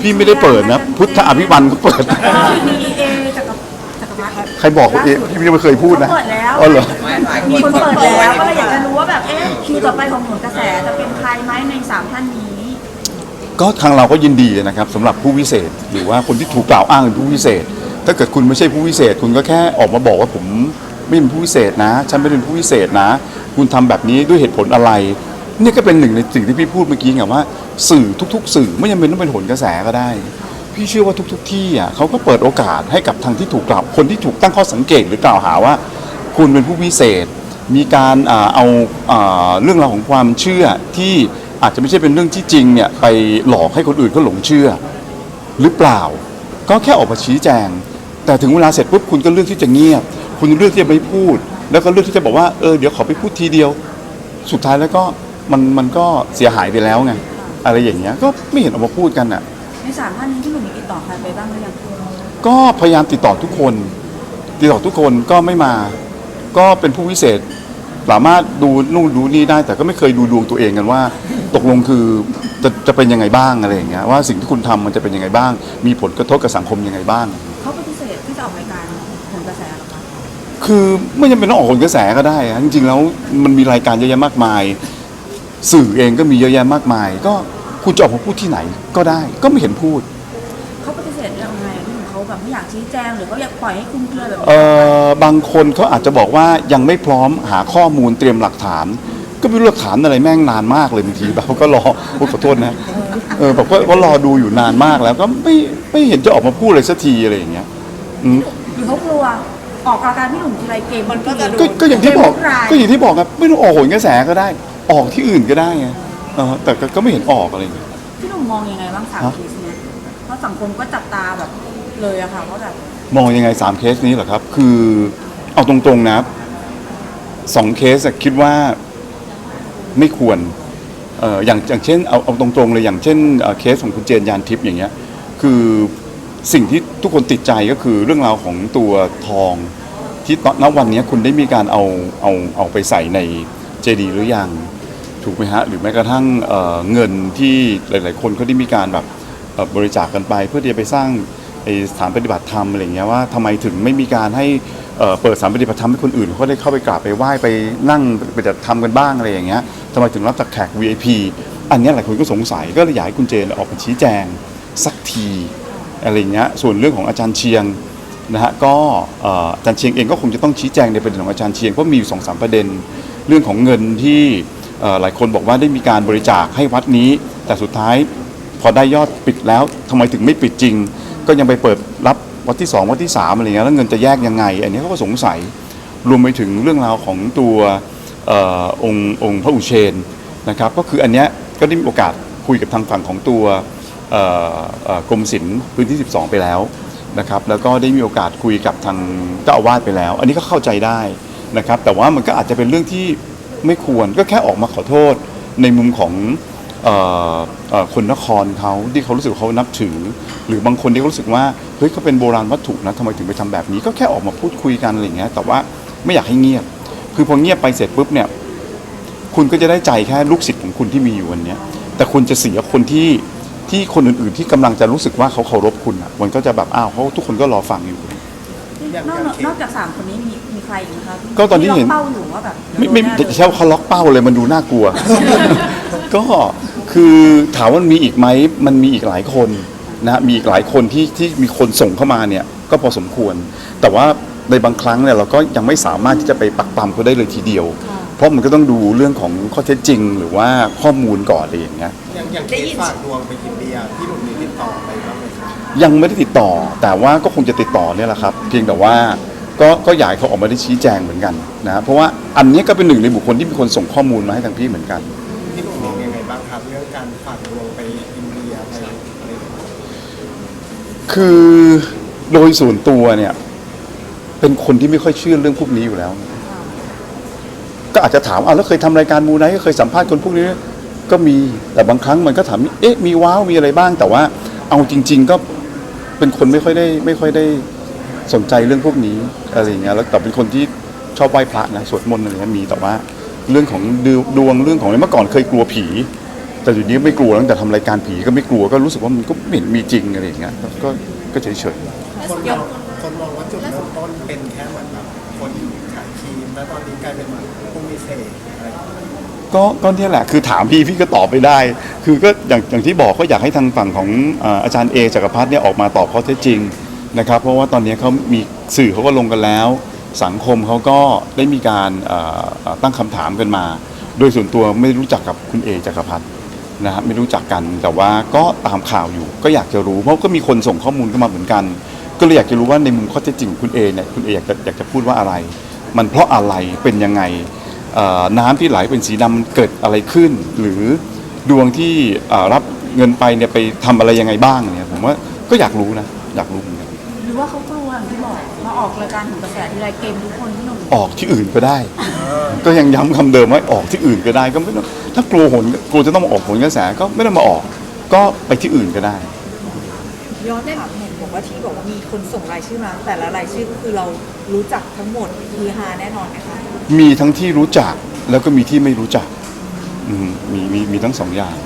พี่ไม่ได้เปิดนะ พุทธอภิวันก็เปิด มีเอจักรจักรพรรดิใครบอกว่าเอ๊ะพี่ยังไม่เคยพูดนะเขาเปิดแล้วอ๋อเหรอ มีคนเปิดแล้วก็เลยอยากจะรู้ว่าแบบเอ๊ะคิวต่อไปของผลกระแสจะเป็นใครไหมในสามท่านนี้ ก็ทางเราก็ยินดีนะครับสำหรับผู้วิเศษ หรือว่าคนที่ถูกกล่าวอ้างเป็นผู้วิเศษ ถ้าเกิดคุณไม่ใช่ผู้วิเศษ คุณก็แค่ออกมาบอกว่าผมไม่เป็นผู้วิเศษนะ ฉันไม่เป็นผู้วิเศษนะ คุณทำแบบนี้ด้วยเหตุผลอะไร นี่ก็เป็นหนึ่งในสิ่งที่พี่พูดเมื่อกี้ไงว่า สื่อทุก ๆ สื่อไม่จำเป็นต้องเป็นผลกระแสก็ได้ พี่เชื่อว่าทุก ๆ ที่อะเขาก็เปิดโอกาสให้กับทางที่ถูกกล่าวคนที่ถูกตั้งข้อสังเกตหรือกล่าวหาว่า คุณเป็นผู้วิเศษ มีการอ่าเอาอ่าเรื่องราวของความเชื่อที่อาจจะไม่ใช่เป็นเรื่องที่จริงเนี่ยไปหลอกให้คนอื่นเขาหลงเชื่อ หรือเปล่า ก็แค่ออกมาชี้แจง แต่ถึงเวลาเสร็จปุ๊บคุณก็เลือกที่จะเงียบ คุณเลือกที่จะไม่พูด แล้วก็เลือกที่จะบอกว่าเออเดี๋ยวขอไปพูดทีเดียว สุดท้ายแล้วก็มันมันก็เสียหายไปแล้วไง อะไรอย่างเงี้ยก็ไม่เห็นออกมาพูดกันอะ ในสามท่านนี้ที่หนูมีติดต่อใครไปบ้างหรือยังก็พยายามติดต่อทุกคน ติดต่อทุกคนก็ไม่มา ก็เป็นผู้วิเศษ สามารถดูนู่นดูนี่ได้ แต่ก็ไม่เคยดูดวงตัวเองกันว่า ตกลงคือจะจะเป็นยังไงบ้างอะไรอย่างเงี้ยว่าสิ่งที่คุณทำมันจะเป็นยังไงบ้าง มีผลกระทบกับสังคมยังไงบ้าง เขาปฏิเสธที่จะออกรายการผลกระแสเหรอคะคือไม่จำเป็นต้องออกผลกระแสก็ได้อะจริงๆแล้วมันมีรายการเยอะแยะมากมาย สื่อเองก็มีเยอะแยะมากมาย ก็ คุณจะออกมาพูดที่ไหนก็ได้ก็ไม่เห็นพูด เขาปฏิเสธยังไงที่เขาแบบไม่อยากชี้แจงหรือเขาอยากปล่อยให้คลุมเครือแบบเอ่อบางคนเขาอาจจะบอกว่ายังไม่พร้อมหาข้อมูลเตรียมหลักฐาน ก็ไม่รู้หลักฐานอะไรแม่งนานมากเลยบางทีแบบก็รอโอ้ขอโทษนะเออแบบก็ก็รอดูอยู่นานมากแล้วก็ไม่ไม่เห็นจะออกมาพูดเลยสักทีอะไรอย่างเงี้ยอืม หรือเขากลัวออกรายการพี่หนุ่มทีไรเกมมันก็จะก็ก็อย่างที่บอกรายก็อย่างที่บอกครับไม่ต้องออกโหนกระแสก็ได้ ออกที่อื่นก็ได้ไง เออแต่ก็ก็ไม่เห็นออกอะไรอย่างเงี้ย พี่หนุ่มมองยังไงบ้างสามฮะ เคสเนี้ยเพราะสังคมก็จับตาแบบเลยอะค่ะว่าแบบมองยังไงสามเคสนี้เหรอครับ คือเอาตรงๆนะสองเคสอะคิดว่าไม่ควรเอ่ออย่างอย่างเช่นเอาเอาตรงๆเลยอย่างเช่นเอ่อเคสของคุณเจนยานทิพย์อย่างเงี้ยคือสิ่งที่ทุกคนติดใจก็คือเรื่องราวของตัวทองที่ตอนณวันนี้คุณได้มีการเอาเอาเอาไปใส่ในเจดีย์หรือยัง ถูกไหมฮะหรือแม้กระทั่งเเงินที่หลาย ๆ คนเขาได้มีการแบบบริจาคกันไป เพื่อที่จะไปสร้างสถานปฏิบัติธรรมอะไรอย่างเงี้ยว่าทำไมถึงไม่มีการให้เเปิดสถานปฏิบัติธรรมให้คนอื่นเขาได้เข้าไปกราบไปไหว้ไปนั่งปฏิบัติธรรมกันบ้างอะไรอย่างเงี้ยทำไมถึงรับจากแขก VIP อันนี้หลายคนก็สงสัยก็เลยอยากให้คุณเจนออกมาชี้แจงสักทีอะไรอย่างเงี้ยส่วนเรื่องของอาจารย์เชียงนะฮะก็อาจารย์เชียงเองก็คงจะต้องชี้แจงในประเด็นของอาจารย์เชียงเพราะมีอยู่สองสามประเด็นเรื่องของเงินที่ หลายคนบอกว่าได้มีการบริจาคให้วัดนี้ แต่สุดท้ายพอได้ยอดปิดแล้วทำไมถึงไม่ปิดจริง ก็ยังไปเปิดรับวัดที่สองวัดที่สามอะไรเงี้ยแล้วเงินจะแยกยังไง อันนี้เขาก็สงสัยรวมไปถึงเรื่องราวของตัวอองค์องค์พระอุเชนนะครับก็คืออันเนี้ยก็ได้มีโอกาสคุยกับทางฝั่งของตัวกรมศิลป์พื้นที่ 12 ไปแล้วนะครับแล้วก็ได้มีโอกาสคุยกับทางเจ้าอาวาสไปแล้ว อันนี้ก็เข้าใจได้นะครับแต่ว่ามันก็อาจจะเป็นเรื่องที่ ไม่ควรก็แค่ออกมาขอโทษในมุมของเอ่อเอ่อคนนครเขาที่เขารู้สึกเขานับถือ หรือบางคนที่เขารู้สึกว่าเฮ้ยเขาเป็นโบราณวัตถุนะทำไมถึงไปทำแบบนี้ ก็แค่ออกมาพูดคุยกันอะไรอย่างเงี้ยแต่ว่าไม่อยากให้เงียบ คือพอเงียบไปเสร็จปุ๊บเนี่ย คุณก็จะได้ใจแค่ลูกศิษย์ของคุณที่มีอยู่วันเนี้ยแต่คุณจะเสียคนที่ที่คนอื่นๆที่กำลังจะรู้สึกว่าเขาเคารพคุณอะมันก็จะแบบอ้าวเพราะทุกคนก็รอฟังอยู่ นอกนอกจากสามคนนี้มี รอีกไหมคะที่ก็ตอนที่เห็น ล็กเป้าอยู่ว่าแบบไม่ไม่โดนแน่เลยใช่ว่าเขาล็อกเป้าเลยมันดูน่ากลัว ก็คือถามว่ามีอีกไหมมันมีอีกหลายคนนะฮะมีอีกหลายคนที่ที่มีคนส่งเข้ามาเนี่ยก็พอสมควร แต่ว่าในบางครั้งเนี่ยเราก็ยังไม่สามารถที่จะไปปักปำเขาได้เลยทีเดียว เพราะมันก็ต้องดูเรื่องของข้อเท็จจริง หรือว่าข้อมูลก่อนอะไรอย่างเงี้ย อย่างอย่างเคสฝากดวงไปอินเดียพี่หนุ่มมีติดต่อไปบ้างไหมครับยังไม่ได้ติดต่อ แต่ว่าก็คงจะติดต่อเนี่ยแหละครับ เพียงแต่ว่า ก็ก็อยากให้เขาออกมาได้ชี้แจงเหมือนกันนะเพราะว่าอันนี้ก็เป็นหนึ่งในบุคคลที่มีคนส่งข้อมูลมาให้ทางพี่เหมือนกัน พี่หนุ่มมองยังไงบ้างครับเรื่องการฝากดวงไปอินเดียไปอะไรอย่างเงี้ยคือโดยส่วนตัวเนี่ยเป็นคนที่ไม่ค่อยเชื่อเรื่องพวกนี้อยู่แล้ว ก็อาจจะถามอะแล้วเคยทำรายการมูไนท์เคยสัมภาษณ์คนพวกนี้ ก็มีแต่บางครั้งมันก็ถามเอ๊ะมีว้าวมีอะไรบ้าง แต่ว่าเอาจริง ๆ ก็เป็นคนไม่ค่อยได้ไม่ค่อยได้ สนใจเรื่องพวกนี้อะไรอย่างเงี้ยแล้วแต่เป็นคนที่ชอบไหว้พระนะสวดมนต์อะไรเงี้ยมีแต่ว่า เรื่องของดวดวงเรื่องของอะไรเมื่อก่อนเคยกลัวผี แต่อยู่นี้ไม่กลัวตั้งแต่ทำรายการผีก็ไม่กลัวก็รู้สึกว่ามันก็ไม่เห็นมีจริงอะไรอย่างเงี้ยก็ก็ก็เฉยเฉยคนมองคนมองว่าจุดเริ่มต้นเป็นแค่เหมือนแบบคนขายครีมแล้วตอนนี้กลายเป็นเหมือนผู้มีเศษอะไรอย่างเงี้ยๆก็ก็เนี่ยแหละคือถามพี่พี่ก็ตอบไม่ได้ คือก็อย่างอย่างที่บอกก็อยากให้ทางฝั่งของอ่าอาจารย์เอจักรพัฒน์เนี่ยออกมาตอบข้อเท็จจริง นะครับ เพราะว่าตอนนี้เขามีสื่อเขาก็ลงกันแล้ว สังคมเขาก็ได้มีการตั้งคำถามกันมา โดยส่วนตัวไม่รู้จักกับคุณเอจักรพัฒน์นะฮะไม่รู้จักกันแต่ว่าก็ตามข่าวอยู่ ก็อยากจะรู้เพราะก็มีคนส่งข้อมูลเข้ามาเหมือนกัน ก็เลยอยากจะรู้ว่าในมุมข้อเท็จจริงของคุณเอเนี่ยคุณเออยากจะอยากจะพูดว่าอะไร มันเพราะอะไรเป็นยังไงน้ำที่ไหลเป็นสีดำมันเกิดอะไรขึ้น หรือดวงที่รับเงินไปเนี่ยไปทำอะไรยังไงบ้างเนี่ยผมว่าก็อยากรู้นะ อยากรู้ ว่าเขากลัวอย่างที่บอกมาออกรายการของกระแสทีไรเกมทุกคนที่หนุ่มออกที่อื่นก็ได้ ก็ยังย้ำคำเดิมว่าออกที่อื่นก็ได้ก็ไม่ต้องถ้ากลัวผลกลัวจะต้องมาออกผลกระแสก็ไม่ต้องมาออก ก็ไปที่อื่นก็ได้ ย้อนถามเห็นบอกว่าที่บอกว่ามีคนส่งรายชื่อมาแต่ละรายชื่อก็คือเรารู้จักทั้งหมดคือฮาแน่นอนไหมคะมีทั้งที่รู้จักแล้วก็มีที่ไม่รู้จักอืมมีมีมีทั้งสองอย่าง